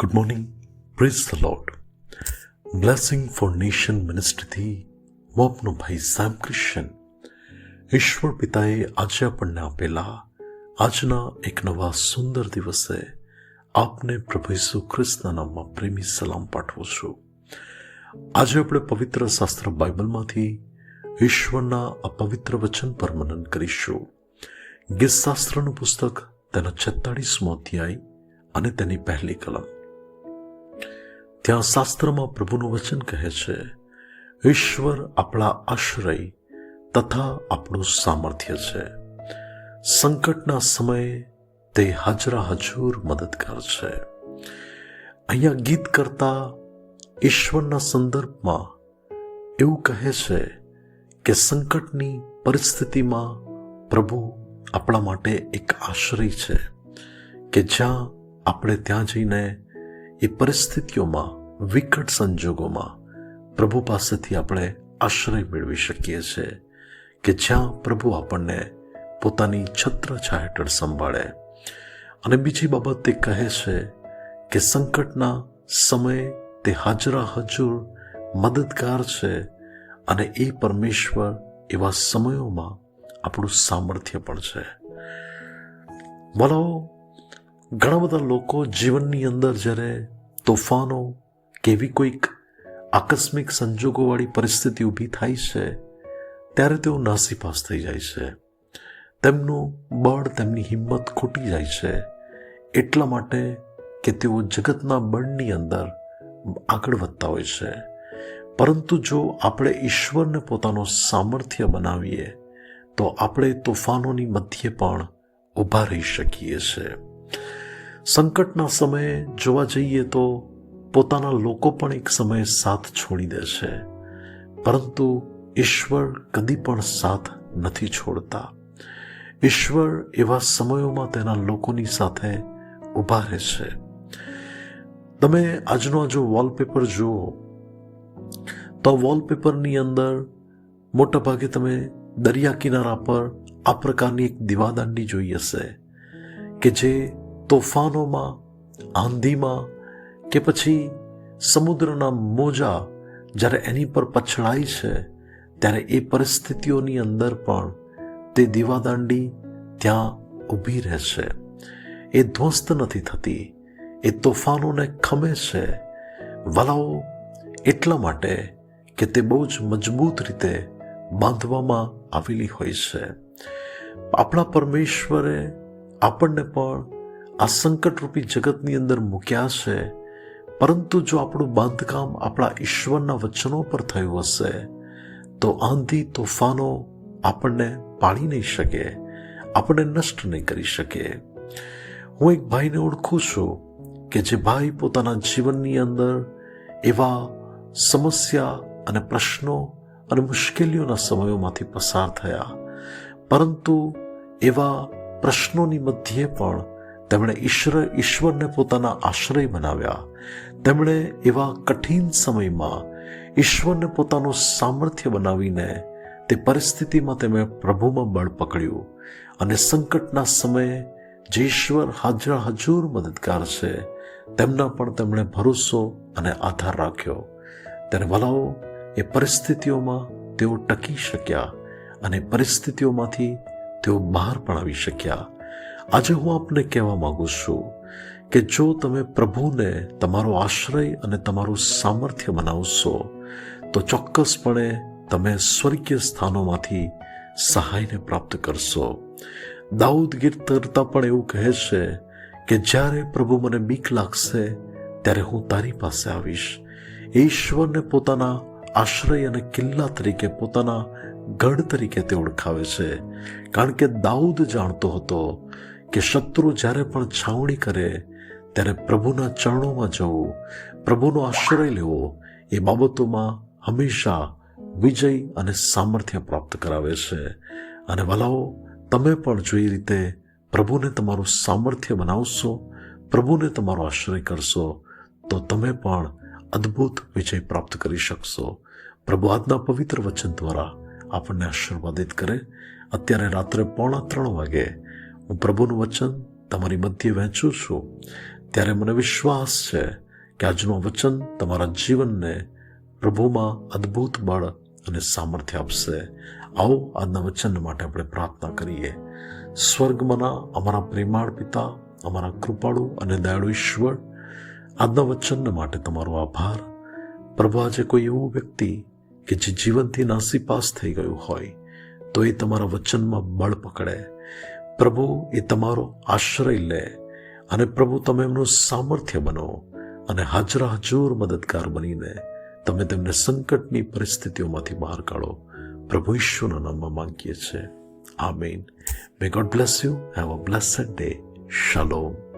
Good morning praise the Lord blessing for nation મિનિસ્ટ્રીથી હું આપનો ભાઈ સેમ ક્રિશ્ચન ઈશ્વર પિતાએ આજે આપણને આપેલા આજના એક નવા સુંદર દિવસે આપને પ્રભુ ઈસુ ખ્રિસ્તના નામમાં પ્રેમી સલામ પાઠવું છું આજે આપણે પવિત્ર શાસ્ત્ર બાઇબલમાંથી ઈશ્વરના આ પવિત્ર વચન પર મનન કરીશું ગીત શાસ્ત્રનું પુસ્તક તેનો છેતાળીસમો અધ્યાય અને તેની પહેલી કલમ ત્યાં શાસ્ત્રમાં પ્રભુનું વચન કહે છે, ઈશ્વર આપણા આશ્રય તથા આપણું સામર્થ્ય છે. સંકટના સમયે તે હાજરા હજુર મદદગાર છે. અહીંયા ગીત કરતા ઈશ્વરના સંદર્ભમાં એવું કહે છે કે સંકટની પરિસ્થિતિમાં પ્રભુ આપણા માટે એક આશ્રય છે કે જ્યાં આપણે ત્યાં જઈને એ પરિસ્થિતિઓમાં વિકટ સંજોગોમાં પ્રભુ પાસેથી આપણે આશ્રય મેળવી શકીએ છીએ કે જ્યાં પ્રભુ આપણને પોતાની છત્ર છાયા હેઠળ સંભાળે. અને બીજી બાબત તે કહે છે કે સંકટના સમયે તે હાજરા હજુર મદદગાર છે અને એ પરમેશ્વર એવા સમયોમાં આપણું સામર્થ્ય પણ છે. બોલો ઘણા બધા લોકો જીવનની અંદર જ્યારે તોફાનો કે એવી કોઈક આકસ્મિક સંજોગોવાળી પરિસ્થિતિ ઊભી થાય છે, ત્યારે તેઓ નાસીપાસ થઈ જાય છે. તેમનું બળ, તેમની હિંમત ખૂટી જાય છે, એટલા માટે કે તેઓ જગતના બળની અંદર આગળ વધતા હોય છે. પરંતુ જો આપણે ઈશ્વરને પોતાનો સામર્થ્ય બનાવીએ, તો આપણે તોફાનોની મધ્યે પણ ઊભા રહી શકીએ છીએ સંકટના સમયે જોવા જઈએ તો પોતાના લોકો પણ એક સમયે સાથ છોડી દે છે. પરંતુ ઈશ્વર કદી પણ સાથ નથી છોડતા. ઈશ્વર એવા સમયોમાં તેના લોકોની સાથે ઊભા રહે છે. તમે આજનો આ જો વોલપેપર જુઓ, તો વોલપેપરની અંદર મોટાભાગે તમે દરિયા કિનારા પર આ પ્રકારની એક દીવાદાંડી જોઈ હશે કે જે તોફાનોમાં, આંધીમાં કે પછી સમુદ્રના મોજા જ્યારે એની પર પછડાય છે, ત્યારે એ પરિસ્થિતિઓની અંદર પણ તે દીવાદાંડી ત્યાં ઊભી રહે છે. એ ધ્વસ્ત નથી થતી, એ તોફાનોને ખમે છે. વલાઓ એટલા માટે કે તે બહુ જ મજબૂત રીતે બાંધવામાં આવેલી હોય છે. આપણા પરમેશ્વરે આપણને પણ આ સંકટરૂપી જગતની અંદર મૂક્યા છે પરંતુ જો આપણું બાંધકામ આપણા ઈશ્વરના વચનો પર થયું હશે, તો આંધી તોફાનો આપણને પાડી નહીં શકે, આપણને નષ્ટ નહીં કરી શકે. હું એક ભાઈને ઓળખું છું કે જે ભાઈ પોતાના જીવનની અંદર એવા સમસ્યા અને પ્રશ્નો અને મુશ્કેલીઓના સમયોમાંથી પસાર થયા. પરંતુ એવા પ્રશ્નોની મધ્યે પણ તેમણે ઈશ્વર, ઈશ્વરને પોતાના આશ્રય બનાવ્યા. તેમણે એવા કઠિન સમયમાં ઈશ્વરને પોતાનું સામર્થ્ય બનાવીને તે પરિસ્થિતિમાં તેમણે પ્રભુમાં બળ પકડ્યું અને સંકટના સમયે જે ઈશ્વર હાજર હજુર મદદગાર છે, તેમના પણ તેમણે ભરોસો અને આધાર રાખ્યો. ત્યારે વલાઓ, એ પરિસ્થિતિઓમાં તેઓ ટકી શક્યા અને પરિસ્થિતિઓમાંથી તેઓ બહાર પણ આવી શક્યા. આજે હું આપને કહેવા માંગુ છું કે જો તમે પ્રભુને તમારો આશ્રય અને તમારું સામર્થ્ય બનાવશો, તો ચોક્કસપણે તમે સ્વર્ગીય સ્થાનોમાંથી સહાયને પ્રાપ્ત કરશો. દાઉદ ગીત તરતા પણ એવું કહે છે કે જ્યારે પ્રભુ મને બીક લાગશે, ત્યારે હું તારી પાસે આવીશ. ઈશ્વરને પોતાના આશ્રય અને કિલ્લા તરીકે પોતાના ગઢ તરીકે તે ઓળખાવે છે. કારણ કે દાઉદ જાણતો હતો કે શત્રુ જ્યારે પણ છાવણી કરે, ત્યારે પ્રભુના ચરણોમાં જવું, પ્રભુનો આશ્રય લેવો, એ બાબતોમાં હંમેશા વિજય અને સામર્થ્ય પ્રાપ્ત કરાવે છે. અને વલાઓ, તમે પણ જો એ રીતે પ્રભુને તમારું સામર્થ્ય બનાવશો, પ્રભુને તમારો આશ્રય કરશો, તો તમે પણ અદ્ભુત વિજય પ્રાપ્ત કરી શકશો. પ્રભુ આજના પવિત્ર વચન દ્વારા આપણને આશીર્વાદિત કરે. અત્યારે રાત્રે પોણા ત્રણ વાગે હું પ્રભુનું વચન તમારી મધ્ય વહેંચું છું. ત્યારે મને વિશ્વાસ છે કે આજનું વચન તમારા જીવનને પ્રભુમાં અદ્ભુત બળ અને સામર્થ્ય આપશે. આવો આજના વચન માટે આપણે પ્રાર્થના કરીએ. સ્વર્ગમાંના અમારા પ્રેમાળ પિતા, અમારા કૃપાળુ અને દયાળુ ઈશ્વર, આજના વચન માટે તમારો આભાર. પ્રભુ, આજે કોઈ એવું વ્યક્તિ કે જે જીવનથી નાસીપાસ થઈ ગયું હોય, તો એ તમારા વચનમાં બળ પકડે. પ્રભુ એ તમારો આશ્રય લે અને પ્રભુ તમે એમનું સામર્થ્ય બનો અને હાજરા હજૂર મદદગાર બનીને તમે તેમને સંકટની પરિસ્થિતિઓમાંથી બહાર કાઢો. પ્રભુ ઈશ્વરના નામમાં માંગીએ છીએ. Amen. May God bless you have a blessed day શાલોમ